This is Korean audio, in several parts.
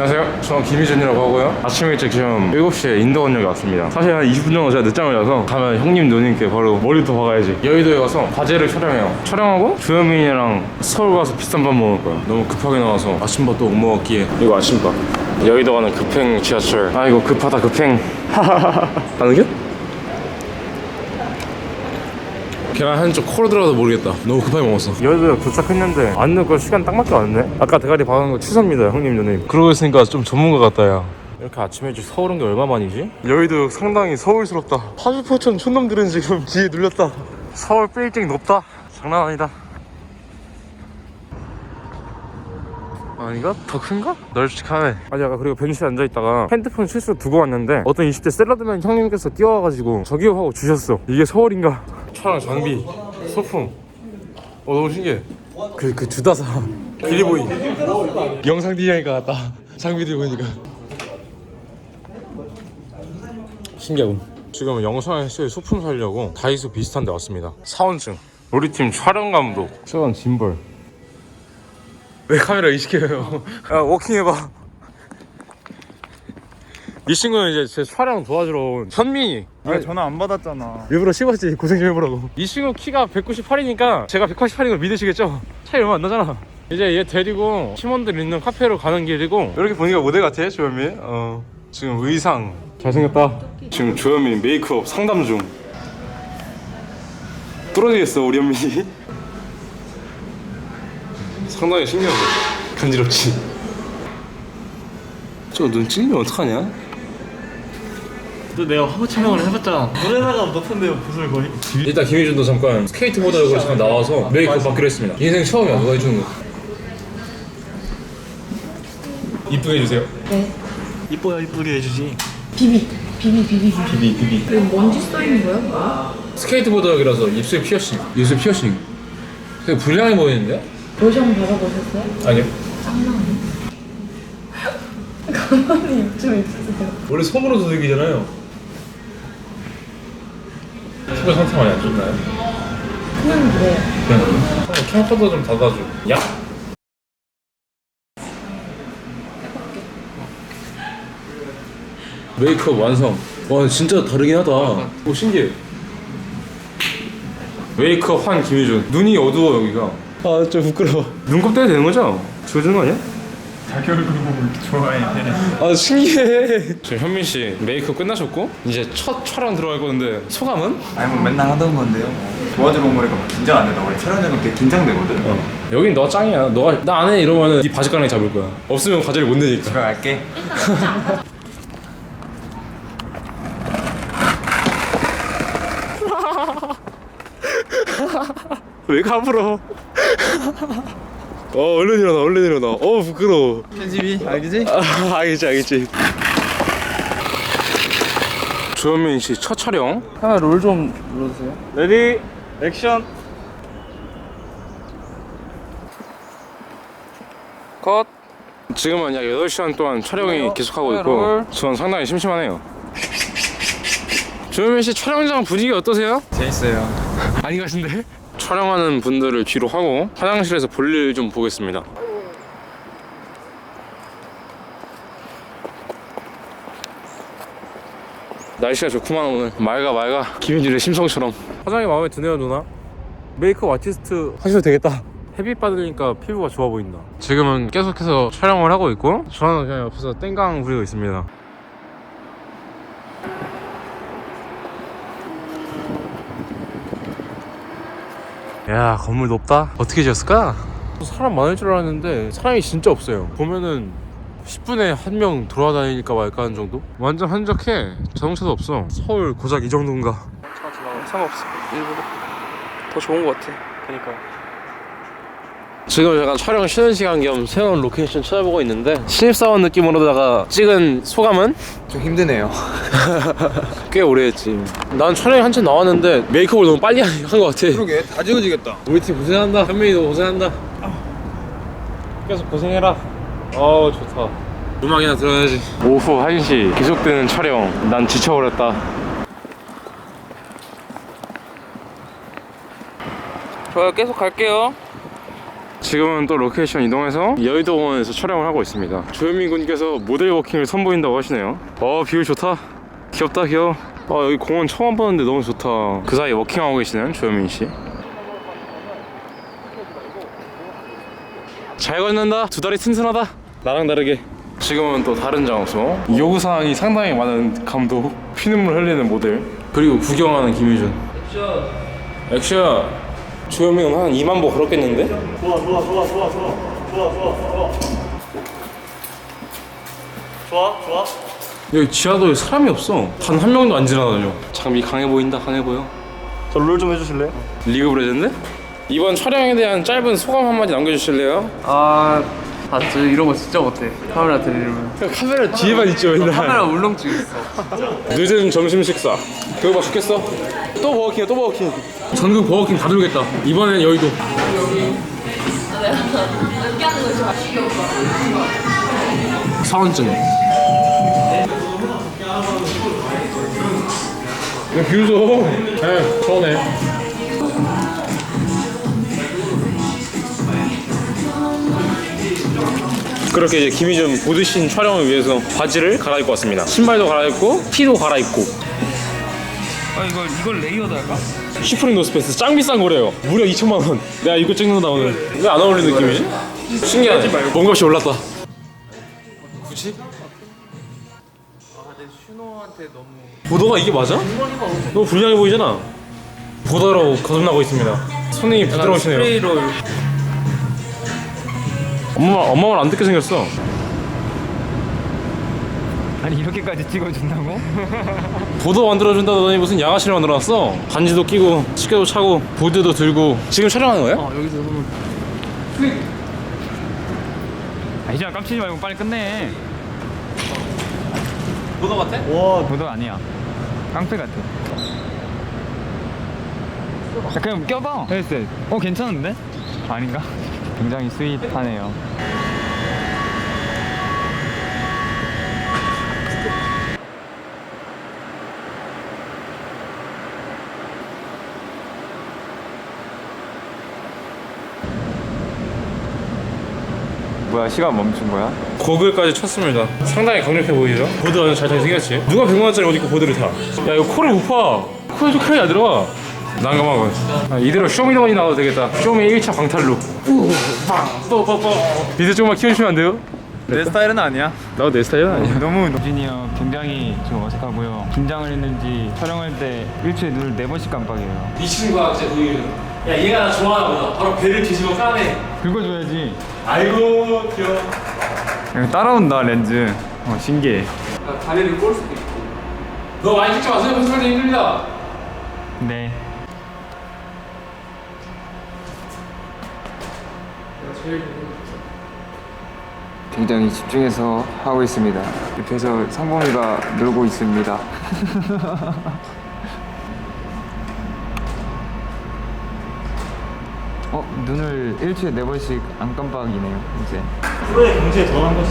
안녕하세요. 저는 김희준이라고 하고요. 아침 일찍 지금 7시에 인도원역에 왔습니다. 사실 한 20분 정도 제가 늦잠을 자서 가면 형님 누님께 바로 머리부터 박아야지. 여의도에 가서 과제를 촬영해요. 촬영하고 주현민이랑 서울 가서 비싼 밥 먹을 거야. 너무 급하게 나와서 아침밥도 못 먹었기에 이거 아침밥. 여의도 가는 급행 지하철. 아 이거 급하다 급행. 가는 게? 계란 한쪽 코로 들어가도 모르겠다. 너무 급하게 먹었어. 여의도에 도착했는데 앉는 거 시간 딱 맞게 왔네. 아까 대가리 박은 거 취소입니다, 형님 누님. 그러고 있으니까 좀 전문가 같다, 야. 이렇게 아침 일찍 서울 온 게 얼마 만이지? 여의도 상당히 서울스럽다. 파주포천 촌놈들은 지금 뒤에 눌렸다. 서울 빌딩 높다. 장난 아니다. 아닌가? 더 큰가? 널찍하네 아니 아까 그리고 벤치에 앉아있다가 핸드폰 실수로 두고 왔는데 어떤 20대 샐러드맨 형님께서 뛰어와가지고 저기요 하고 주셨어 이게 서울인가? 촬영 장비 소품. 어 너무 신기해. 그, 그 주다사 기리보이. 영상 디자인과 같다. 장비들 보니까 신기하군. 지금 영상 에서 소품 살려고 다이소 비슷한 데 왔습니다. 사원증 우리 팀 촬영 감독. 저건 짐벌. 왜 카메라 의식해요? 야 워킹 해봐. 이 친구는 이제 제 촬영 도와주러 온 현민이 아 전화 안 받았잖아. 일부러 씹었지 고생 좀 해보라고. 이 친구 키가 198이니까 제가 188인 걸 믿으시겠죠? 차이 얼마 안 나잖아. 이제 얘 데리고 팀원들 있는 카페로 가는 길이고. 이렇게 보니까 모델 같아 조현민 어. 지금 의상. 잘생겼다. 지금 조현민 메이크업 상담 중. 뚫어지겠어 우리 현민이. 상당히 신기하네 간지럽지. 저 눈 찔리면 어떡하냐? 또 내가 화보 촬영을 해봤잖아. 노래다가 높은데요 붓을 거의. 일단 김희준도 잠깐 스케이트보드하고 잠깐 나와서 메이크업 받기로 했습니다. 인생 처음이야. 누가 해주는 거? 이쁘게 해주세요. 이뻐야 이쁘게 해주지. 비비 비비 비비 비비 비비 비비. 이거 뭔지 써있는 거야? 뭐야? 스케이트보드 하기라서 입술 피어싱. 입술 피어싱. 되게 불량해 보이는데? 로션 바르보셨어요? 아니요. 가만히 입좀 있으세요 원래 솜으로 두들기잖아요. 피부 상태 많이 안 좋나요? 그냥 그래요 그냥 한번 캠퍼도 좀 닫아줘. 야. 메이크업 완성. 와 진짜 다르긴 하다. 오 신기해. 메이크업 한 김희준. 눈이 어두워 여기가. 아 좀 부끄러워. 눈곱 떼도 되는 거죠? 지워주는 거 아니야? 보고 이렇게 좋아해. 아 신기해. 지금 현민 씨 메이크업 끝나셨고 이제 첫 촬영 들어갈 건데 소감은? 아니 뭐 맨날 하던 건데요. 도와주러 온 거니까 뭐 긴장 안 된다. 원래 촬영장은 되게 긴장되거든. 어. 여긴 너가 짱이야. 너가 나 안 해 이러면은 네 바지 가랑이 잡을 거야. 없으면 과제를 못 내니까. 집에 갈게. 왜 가불어? 어 얼른 일어나 얼른 일어나. 어 부끄러워. 편집이 알겠지? 아 알겠지 알겠지. 조현민 씨 첫 촬영. 하나 롤좀 눌러주세요. 레디 액션. 컷. 지금은 약 8시간 동안 촬영이 계속하고 있고 저는 상당히 심심하네요. 조현민 씨 촬영장 분위기 어떠세요? 재밌어요. 많이 가신데? 촬영하는 분들을 뒤로 하고 화장실에서 볼일 좀 보겠습니다. 날씨가 좋구만 오늘. 맑아 맑아. 김현준의 심성처럼. 화장이 마음에 드네요 누나. 메이크업 아티스트 하셔도 되겠다. 햇빛 받으니까 피부가 좋아 보인다. 지금은 계속해서 촬영을 하고 있고 저는 그냥 옆에서 땡강 부리고 있습니다 야 건물 높다? 어떻게 지었을까? 사람 많을 줄 알았는데 사람이 진짜 없어요. 보면은 10분에 한 명 돌아다니니까 말까 하는 정도? 완전 한적해. 자동차도 없어. 서울 고작 이 정도인가? 상관없어. 일부러. 더 좋은 것 같아. 그니까 지금 제가 촬영 쉬는 시간 겸 새로운 로케이션 찾아보고 있는데 신입사원 느낌으로다가 찍은 소감은? 좀 힘드네요. 꽤 오래 했지 난 촬영이 한참 나왔는데 메이크업을 너무 빨리 한 것 같아 그러게 다 지워지겠다. 우리 팀 고생한다. 현민이도 고생한다. 계속 고생해라. 어우 좋다. 음악이나 들어야지. 오후 1시 계속되는 촬영. 난 지쳐버렸다. 좋아요 계속 갈게요 지금은 또 로케이션 이동해서 여의도 공원에서 촬영을 하고 있습니다. 조현민 군께서 모델 워킹을 선보인다고 하시네요. 어 비율 좋다. 귀엽다 귀여워. 아 여기 공원 처음 봤는데 너무 좋다. 그 사이 워킹하고 계시는 조현민 씨. 잘 걷는다. 두 다리 튼튼하다. 나랑 다르게. 지금은 또 다른 장소. 요구사항이 상당히 많은 감독. 피눈물 흘리는 모델. 그리고 구경하는 김유준. 액션. 액션. 조현민은 한 2만 보 걸었겠는데? 좋아 좋아 좋아 좋아 좋아 좋아 좋아 좋아 좋아 좋아 여기 지하도에 사람이 없어. 단 한 명도 안 지나다녀. 장비 강해 보인다. 강해 보여. 저롤좀 해주실래요? 리그 오브 레전드? 이번 촬영에 대한 짧은 소감 한마디 남겨주실래요? 아, 아, 저 이런 거 진짜 못해. 카메라 들이면. 카메라 뒤에만 있죠 맨날. 카메라 울렁증 있어. 늦은 점심 식사. 그거 봐 죽겠어. 또 버거킹이야 또 버거킹. 전국 버거킹 다 돌겠다. 이번엔 여의도. 사원증. 야, 비웃어. 네, 저네. 그렇게 이제 김희준 보드신 촬영을 위해서 바지를 갈아입고 왔습니다. 신발도 갈아입고 티도 갈아입고. 아, 이걸, 이걸 레이어드 할까? 슈프림 노스페이스 짱 비싼 거래요. 무려 2천만 원. 내가 이거 찍는다 오늘. 왜 안 어울리는 느낌이지? 신기하네. 몸값이 올랐다. 굳이? 슈노한테 너무. 보더가 이게 맞아? 너무 불량해 보이잖아. 보더로 거듭나고 있습니다. 손이 부드러우시네요. 스프레이로. 엄마 말, 엄마 말 안 듣게 생겼어. 아니 이렇게까지 찍어준다고? 보더 만들어준다더니 무슨 양아치를 만들어놨어. 반지도 끼고 시계도 차고 보드도 들고 지금 촬영하는 거야? 아, 여기서 한번. 아 이제 깜치지 말고 빨리 끝내 보더 같아? 와 보도 아니야 깡패 같아 자, 그냥 껴봐 헤드셋 어 괜찮은데? 아닌가? 굉장히 스윗하네요 뭐야 시간 멈춘 거야? 고글까지 쳤습니다. 상당히 강력해 보이죠? 보드 완전 잘 생겼지? 누가 100만 원짜리 옷 입고 보드를 타? 야 이거 코를 못 파. 코에 좀 크게 안 들어가. 난감하군. 아, 이대로 쇼미더머니 나와도 되겠다. 쇼미 1차 광탈로. 또또또 비트 조금만 키워주시면 안 돼요? 내 스타일은 아니야 나도 내 스타일은 아니야. 너무 유진이 형 굉장히 좀 어색하고요 긴장을 했는지 촬영할 때 일주일에 눈을 네 번씩 깜빡여요 이 친구가 진짜 보이야 얘가 나 좋아하나 보다. 바로 배를 뒤집어 까네. 긁어줘야지 아이고 귀여워. 따라온다 렌즈 어 신기해 다리를 꼴 수도 있고. 너 많이 찍지 마세요. 편집할 때 힘듭니다. 네 굉장히 집중해서 하고 있습니다. 옆에서 상범이가 놀고 있습니다. 어 눈을 일주일에 네 번씩 안 깜빡이네요 이제. 프로의 경지에 들어간 것이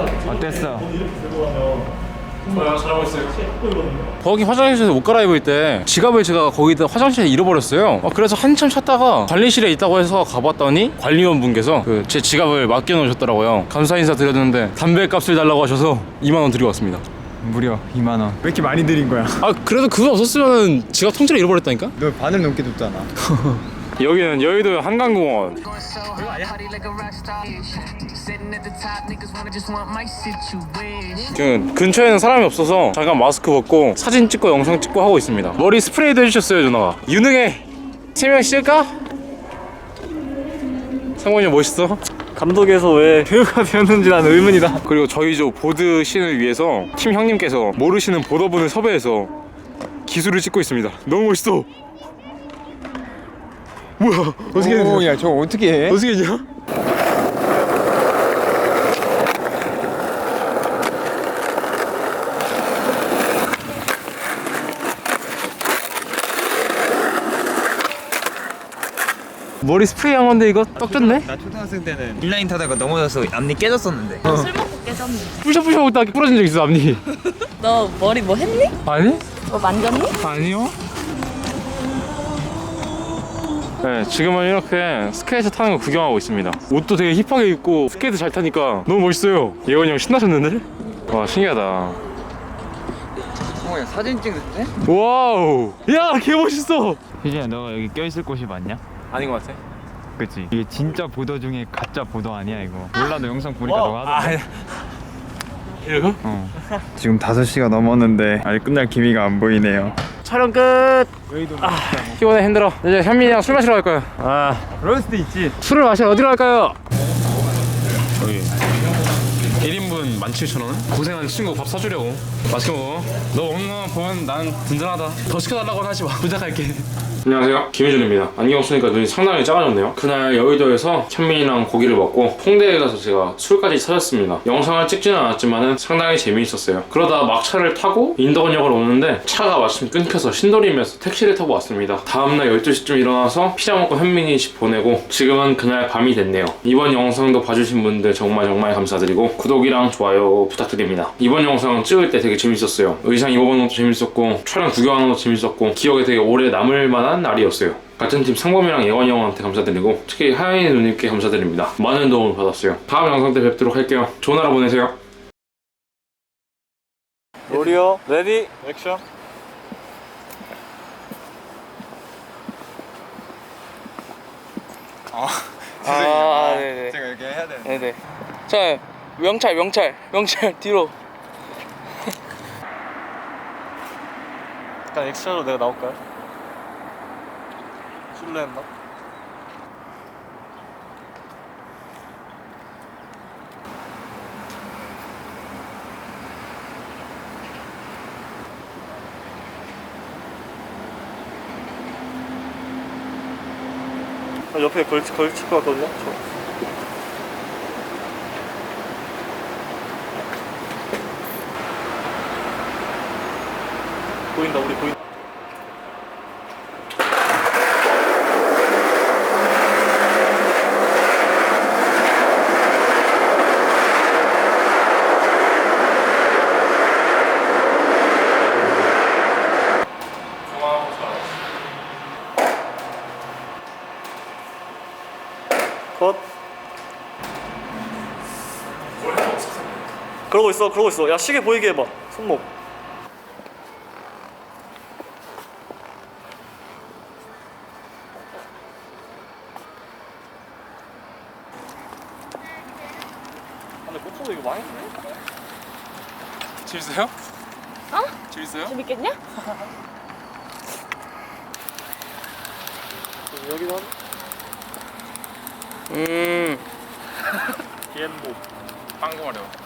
어땠어? 뭐야 잘하고 있어요. 거기 화장실에서 옷 갈아입을 때 지갑을 제가 거기다 화장실에 잃어버렸어요. 어, 그래서 한참 찾다가 관리실에 있다고 해서 가봤더니 관리원 분께서 그 제 지갑을 맡겨놓으셨더라고요. 감사 인사 드렸는데 담배 값을 달라고 하셔서 2만 원 드리고 왔습니다. 무려 2만 원. 왜 이렇게 많이 드린 거야? 아 그래도 그거 없었으면 지갑 통째로 잃어버렸다니까? 너 반을 넘게 줬잖아. 여기는 여의도 한강공원. 지금 근처에는 사람이 없어서 잠깐 마스크 벗고 사진 찍고 영상 찍고 하고 있습니다. 머리 스프레이도 해주셨어요 누나가. 유능해. 세명 씻을까? 상원이 멋있어? 감독에서 왜 배우가 되었는지 난 의문이다 그리고 저희 조 보드 씬을 위해서 팀 형님께서 모르시는 보더분을 섭외해서 기술을 찍고 있습니다. 너무 멋있어. 뭐야? 어떻게 했냐? 야, 저거 어떻게 해? 어떻게 했냐? 머리 스프레이 한 건데 이거 떡 졌네? 나 초등학생 때는 인라인 타다가 넘어져서 앞니 깨졌었는데. 술 먹고 깨졌네. 부셔부셔 먹다가 부러진 적 있어 앞니 너 머리 뭐 했니? 아니? 뭐 만졌니? 아니요 네 지금은 이렇게 스케이트 타는 거 구경하고 있습니다. 옷도 되게 힙하게 입고 스케이트 잘 타니까 너무 멋있어요. 예원이 형 신나셨는데? 와 신기하다. 형이 사진 찍는데? 와우! 야 개 멋있어! 희진아 너가 여기 껴있을 곳이 맞냐? 아닌 것 같아. 그치? 이게 진짜 보도 중에 가짜 보도 아니야 이거? 몰라 너 영상 보니까 너가 하던데. 이거? 어. 지금 5시가 넘었는데 아직 끝날 기미가 안 보이네요 촬영 끝. 아, 피곤해 힘들어. 이제 현민이랑 술 마시러 갈 거야 아 그럴 수도 있지. 술을 마시러 어디로 갈까요? 1인분 17,000원? 고생한 친구 밥 사주려고. 맛있게 먹어. 너 먹는 거 보면 난 든든하다. 더 시켜달라고는 하지 마. 부탁할게. 안녕하세요. 김희준입니다. 안경 쓰니까 눈이 상당히 작아졌네요. 그날 여의도에서 현민이랑 고기를 먹고 홍대에 가서 제가 술까지 찾았습니다. 영상을 찍지는 않았지만 상당히 재미있었어요. 그러다 막차를 타고 인덕원역으로 오는데 차가 마침 끊겨서 신도림에서 택시를 타고 왔습니다. 다음날 12시쯤 일어나서 피자 먹고 현민이 집 보내고 지금은 그날 밤이 됐네요. 이번 영상도 봐주신 분들 정말 정말 감사드리고 구독이랑 좋아요 부탁드립니다. 이번 영상 찍을 때 되게 재밌었어요. 의상 입어보는 것도 재밌었고 촬영 구경하는 것도 재밌었고 기억에 되게 오래 남을 만한 날이었어요. 같은 팀 상범이랑 예원이 형한테 감사드리고 특히 하연이 누님께 감사드립니다. 많은 도움을 받았어요. 다음 영상 때 뵙도록 할게요. 좋은 하루 보내세요. 로리오 레디 액션. 아, 네네. 제가 이렇게 해야 되는 네네. 자, 명찰, 명찰, 명찰 뒤로. 약간 액션으로 내가 나올까요? 실례했나? 아, 옆에 걸치, 걸칠 것 같거든요? 그러고 있어 그러고 있어 야 시계 보이게 해봐 손목 근데 꽃도 이거 많이 쓰네? 재밌어요? 어? 재밌어요? 재밌겠냐? 여기도 한 음. 비엔보 빵구 어려워